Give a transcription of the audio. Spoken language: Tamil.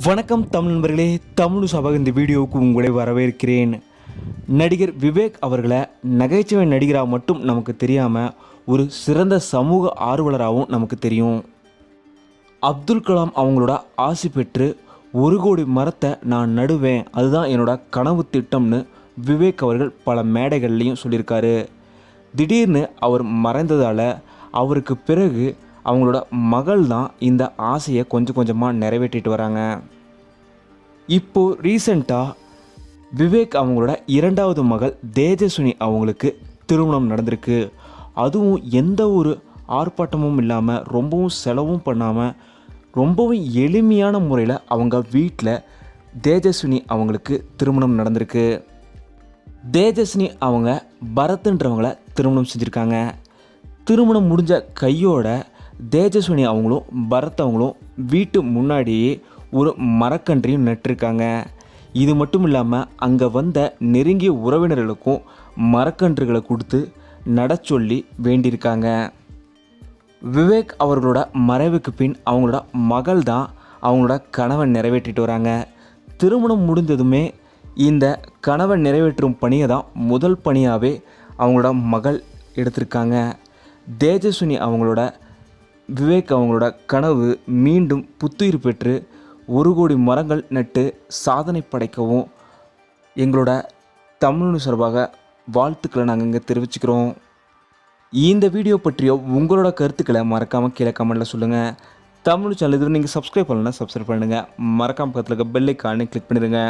வணக்கம் தமிழ் நண்பர்களே தமிழ் சபாக இந்த வீடியோவுக்கு உங்களை வரவேற்கிறேன். நடிகர் விவேக் அவர்களை நகைச்சுவை நடிகராக மட்டும் நமக்கு தெரியாமல் ஒரு சிறந்த சமூக ஆர்வலராகவும் நமக்கு தெரியும். அப்துல் கலாம் அவங்களோட ஆசி பெற்று ஒரு கோடி மரத்தை நான் நடுவேன். அதுதான் என்னோட கனவு திட்டம்னு விவேக் அவர்கள் பல மேடைகள்லையும் சொல்லியிருக்காரு. திடீர்னு அவர் மறைந்ததால் அவருக்கு பிறகு அவங்களோட மகள் தான் இந்த ஆசையை கொஞ்சம் கொஞ்சமாக நிறைவேற்றிட்டு வராங்க. இப்போ ரீசெண்டாக விவேக் அவங்களோட இரண்டாவது மகள் தேஜஸ்வினி அவங்களுக்கு திருமணம் நடந்திருக்கு. அதுவும் எந்த ஒரு ஆர்ப்பாட்டமும் இல்லாமல் ரொம்பவும் செலவும் பண்ணாமல் ரொம்பவும் எளிமையான முறையில் அவங்க வீட்டில் தேஜஸ்வினி அவங்களுக்கு திருமணம் நடந்திருக்கு. தேஜஸ்வினி அவங்க பரத்ன்றவங்கள திருமணம் செஞ்சுருக்காங்க. திருமணம் முடிஞ்ச கையோட தேஜஸ்வினி அவங்களும் பரத் அவங்களும் வீட்டு முன்னாடியே ஒரு மரக்கன்றையும் நட்டிருக்காங்க. இது மட்டும் இல்லாமல் அங்கே வந்த நெருங்கிய உறவினர்களுக்கும் மரக்கன்றுகளை கொடுத்து நட சொல்லி வேண்டியிருக்காங்க. விவேக் அவர்களோட மறைவுக்கு பின் அவங்களோட மகள் தான் அவங்களோட கனவை நிறைவேற்றிட்டு வராங்க. திருமணம் முடிந்ததுமே இந்த கனவை நிறைவேற்றும் பணியை தான் முதல் பணியாகவே அவங்களோட மகள் எடுத்திருக்காங்க. தேஜஸ்வினி அவங்களோட விவேக் அவங்களோட கனவு மீண்டும் புத்துயிர் பெற்று ஒரு கோடி மரங்கள் நட்டு சாதனை படைக்கவும் எங்களோட தமிழ் சார்பாக வாழ்த்துக்களை நாங்கள் இங்கே தெரிவிச்சுக்கிறோம். இந்த வீடியோ பற்றிய உங்களோட கருத்துக்களை மறக்காமல் கீழே கமெண்ட்டில் சொல்லுங்கள் தமிழ் சேனல் இது நீங்கள் சப்ஸ்கிரைப் பண்ணலன்னா சப்ஸ்கிரைப் பண்ணுங்கள் மறக்காமல் பக்கத்தில் இருக்க பெல்லைக்கானே கிளிக் பண்ணிடுங்க.